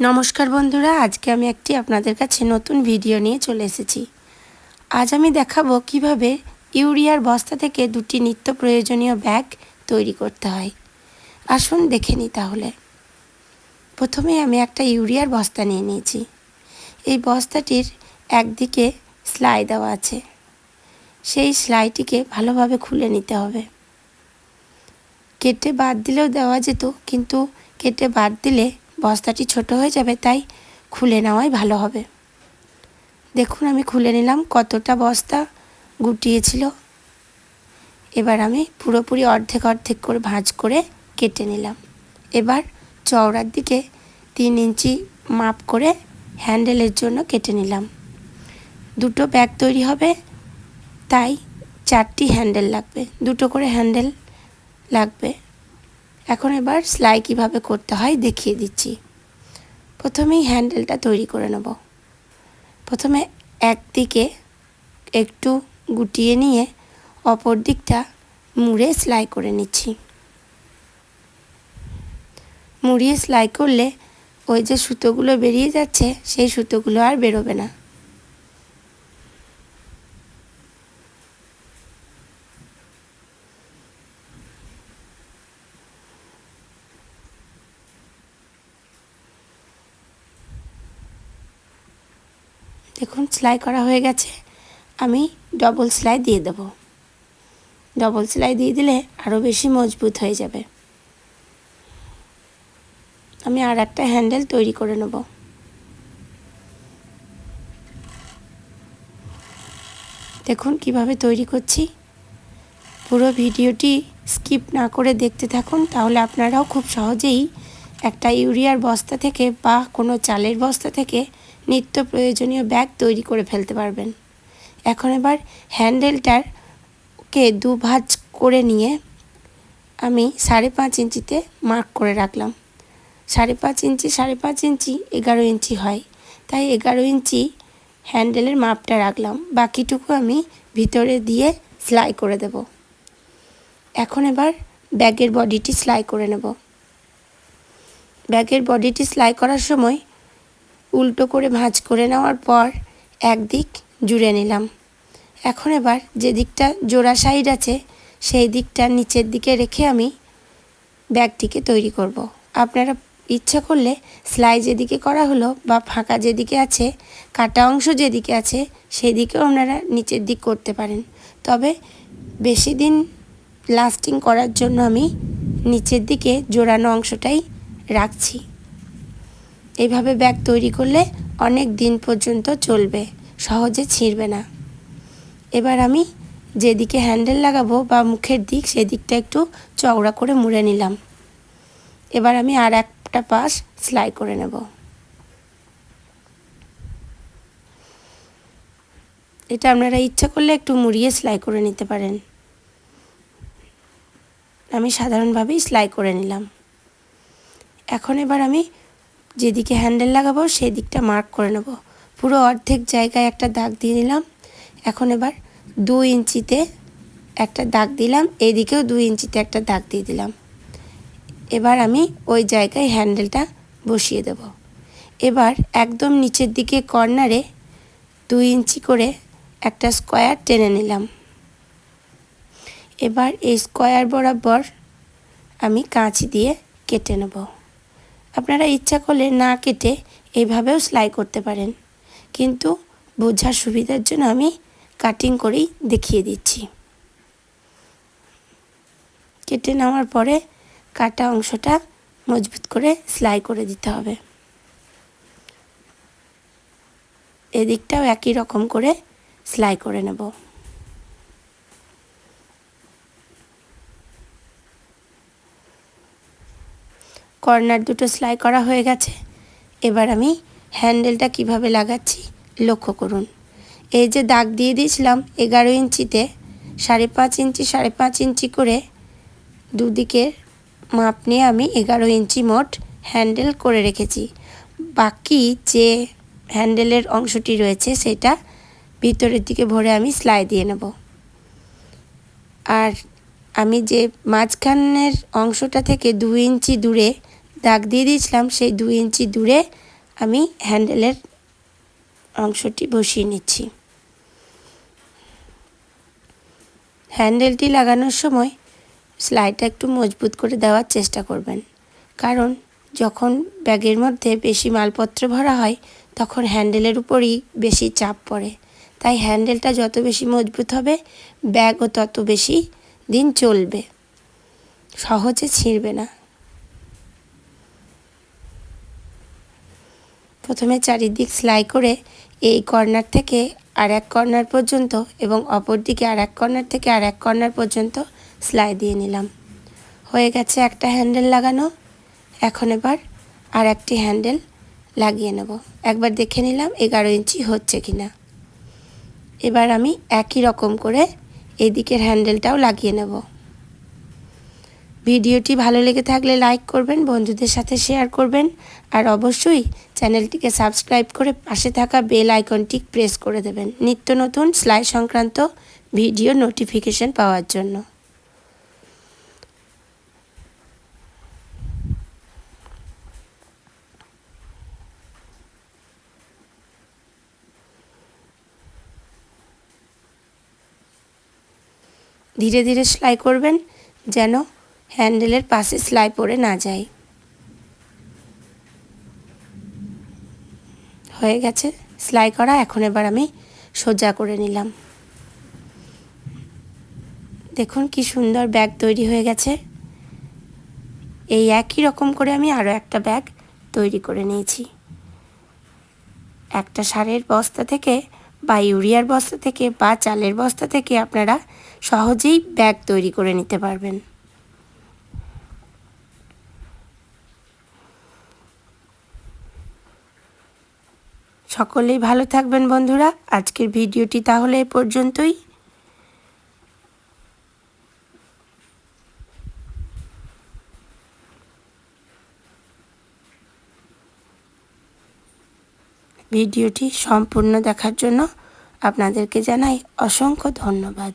নমস্কার বন্ধুরা, আজকে আমি একটি আপনাদের কাছে নতুন ভিডিও নিয়ে চলে এসেছি। আজ আমি দেখাবো কীভাবে ইউরিয়ার বস্তা থেকে দুটি নিত্য প্রয়োজনীয় ব্যাগ তৈরি করতে হয়। আসুন দেখে নিই তাহলে। প্রথমে আমি একটা ইউরিয়ার বস্তা নিয়ে নিয়েছি। এই বস্তাটির একদিকে সেলাই দেওয়া আছে। সেই সেলাইটিকে ভালোভাবে খুলে নিতে হবে। কেটে বাদ দিলেও দেওয়া যেত, কিন্তু কেটে বাদ দিলে বস্তাটি ছোট হয়ে যাবে, তাই খুলে নেওয়াই ভালো হবে। দেখুন, আমি খুলে নিলাম, কতটা বস্তা গুটিয়েছিল। এবার আমি পুরোপুরি অর্ধেক অর্ধেক করে ভাঁজ করে কেটে নিলাম। এবার চওড়ার দিকে তিন ইঞ্চি মাপ করে হ্যান্ডেলের জন্য কেটে নিলাম। দুটো ব্যাগ তৈরি হবে, তাই চারটি হ্যান্ডেল লাগবে। দুটো করে হ্যান্ডেল লাগবে। এখন এবার সেলাই কীভাবে করতে হয় দেখিয়ে দিচ্ছি। প্রথমেই হ্যান্ডেলটা তৈরি করে নেব। প্রথমে একদিকে একটু গুটিয়ে নিয়ে অপর দিকটা মুড়ে সেলাই করে নিচ্ছি। মুড়িয়ে সেলাই করলে ওই যে সুতোগুলো বেরিয়ে যাচ্ছে, সেই সুতোগুলো আর বেরোবে না। দেখুন, সেলাই করা হয়ে গেছে। আমি ডবল সেলাই দিয়ে দেব। ডবল সেলাই দিয়ে দিলে আরও বেশি মজবুত হয়ে যাবে। আমি আর একটা হ্যান্ডেল তৈরি করে নেব। দেখুন, কীভাবে তৈরি করছি। পুরো ভিডিওটি স্কিপ না করে দেখতে থাকুন, তাহলে আপনারাও খুব সহজেই একটা ইউরিয়ার বস্তা থেকে বা কোনো চালের বস্তা থেকে নিত্য প্রয়োজনীয় ব্যাগ তৈরি করে ফেলতে পারবেন। এখন এবার হ্যান্ডেলটার কে দু ভাঁজ করে নিয়ে আমি সাড়ে পাঁচ ইঞ্চিতে মার্ক করে রাখলাম। সাড়ে পাঁচ ইঞ্চি, সাড়ে পাঁচ ইঞ্চি, এগারো ইঞ্চি হয়। তাই এগারো ইঞ্চি হ্যান্ডেলের মাপটা রাখলাম। বাকিটুকু আমি ভিতরে দিয়ে সেলাই করে দেব। এখন এবার ব্যাগের বডিটি সেলাই করে নেব। ব্যাগের বডিটি সেলাই করার সময় উল্টো করে ভাঁজ করে নেওয়ার পর একদিক জুড়ে নিলাম। এখন এবার যে দিকটা জোড়া সাইড আছে, সেই দিকটা নিচের দিকে রেখে আমি ব্যাগটিকে তৈরি করব। আপনারা ইচ্ছা করলে সেলাই যেদিকে করা হলো বা ফাঁকা যেদিকে আছে, কাটা অংশ যেদিকে আছে সেই দিকেও আপনারা নিচের দিক করতে পারেন। তবে বেশি দিন লাস্টিং করার জন্য আমি নিচের দিকে জোড়ানো অংশটাই রাখছি। এইভাবে ব্যাগ তৈরি করলে অনেক দিন পর্যন্ত চলবে, সহজে ছিঁড়বে না। এবার আমি যেদিকে হ্যান্ডেল লাগাবো বা মুখের দিক, সেদিকটা একটু চওড়া করে মুড়ে নিলাম। এবার আমি আর একটা পাশ সেলাই করে নেব। এটা আপনারা ইচ্ছা করলে একটু মুড়িয়ে সেলাই করে নিতে পারেন। আমি সাধারণভাবেই সেলাই করে নিলাম। এখন এবার আমি যেদিকে হ্যান্ডেল লাগাবো সেই দিকটা মার্ক করে নেব। পুরো অর্ধেক জায়গায় একটা দাগ দিয়ে নিলাম এখন এবার দু ইঞ্চিতে একটা দাগ দিলাম, এদিকেও দু ইঞ্চিতে একটা দাগ দিয়ে দিলাম। এবার আমি ওই জায়গায় হ্যান্ডেলটা বসিয়ে দেব। এবার একদম নিচের দিকে কর্নারে দুই ইঞ্চি করে একটা স্কোয়ার টেনে নিলাম। এবার এই স্কোয়ার বরাবর আমি কাঁচি দিয়ে কেটে নেব। আপনারা ইচ্ছা করলে না কেটে এইভাবেও সেলাই করতে পারেন। কিন্তু বোঝার সুবিধার জন্য আমি কাটিং করেই দেখিয়ে দিচ্ছি। কেটে নেওয়ার পরে কাটা অংশটা মজবুত করে সেলাই করে দিতে হবে। এদিকটাও একই রকম করে সেলাই করে নেব। কর্নার দুটো সেলাই করা হয়ে গেছে। এবার আমি হ্যান্ডেলটা কীভাবে লাগাচ্ছি লক্ষ্য করুন। এই যে দাগ দিয়ে দিয়েছিলাম এগারো ইঞ্চিতে, সাড়ে পাঁচ ইঞ্চি, সাড়ে পাঁচ ইঞ্চি করে দুদিকে মাপ নিয়ে আমি এগারো ইঞ্চি মোট হ্যান্ডেল করে রেখেছি। বাকি যে হ্যান্ডেলের অংশটি রয়েছে সেটা ভিতরের দিকে ভরে আমি সেলাই দিয়ে নেব। আর আমি যে মাঝখানের অংশটা থেকে দু ইঞ্চি দূরে দাগ দিয়ে দিয়েছিলাম, সেই দু ইঞ্চি দূরে আমি হ্যান্ডেলের অংশটি বসিয়ে নিচ্ছি। হ্যান্ডেলটি লাগানোর সময় সেলাইটা একটু মজবুত করে দেওয়ার চেষ্টা করবেন। কারণ যখন ব্যাগের মধ্যে বেশি মালপত্র ভরা হয়, তখন হ্যান্ডেলের উপরই বেশি চাপ পড়ে। তাই হ্যান্ডেলটা যত বেশি মজবুত হবে, ব্যাগও তত বেশি দিন চলবে। সহজে ছিঁড়বে না। প্রথমে চারিদিক সেলাই করে এই কর্নার থেকে আর এক কর্নার পর্যন্ত এবং অপর দিকে আর এক কর্নার থেকে আর এক কর্নার পর্যন্ত সেলাই দিয়ে নিলাম। হয়ে গেছে একটা হ্যান্ডেল লাগানো। এখন এবার আর একটি হ্যান্ডেল লাগিয়ে নেব। একবার দেখে নিলাম এগারো ইঞ্চি হচ্ছে কি না এবার আমি একই রকম করে এই দিকের হ্যান্ডেলটাও লাগিয়ে নেব। ভিডিওটি ভালো লেগে থাকলে লাইক করবেন, বন্ধুদের সাথে শেয়ার করবেন, আর অবশ্যই চ্যানেলটিকে সাবস্ক্রাইব করে পাশে থাকা বেল আইকনটি প্রেস করে দেবেন নিত্য নতুন সেলাই সংক্রান্ত ভিডিও নোটিফিকেশন পাওয়ার জন্য। ধীরে ধীরে সেলাই করবেন যেন হ্যান্ডেলের পাশে সেলাই পরে না যায় হয়ে গেছে, সেলাই করা, এখন এবার আমি সোজা করে নিলাম। দেখুন কি সুন্দর ব্যাগ তৈরি হয়ে গেছে। এই একই রকম করে আমি আরও একটা ব্যাগ তৈরি করে নিয়েছি। একটা সারের বস্তা থেকে বা ইউরিয়ার বস্তা থেকে বা চালের বস্তা থেকে আপনারা সহজেই ব্যাগ তৈরি করে নিতে পারবেন। সকলেই ভালো থাকবেন বন্ধুরা। আজকের ভিডিওটি তাহলে এ পর্যন্তই। ভিডিওটি সম্পূর্ণ দেখার জন্য আপনাদেরকে জানাই অসংখ্য ধন্যবাদ।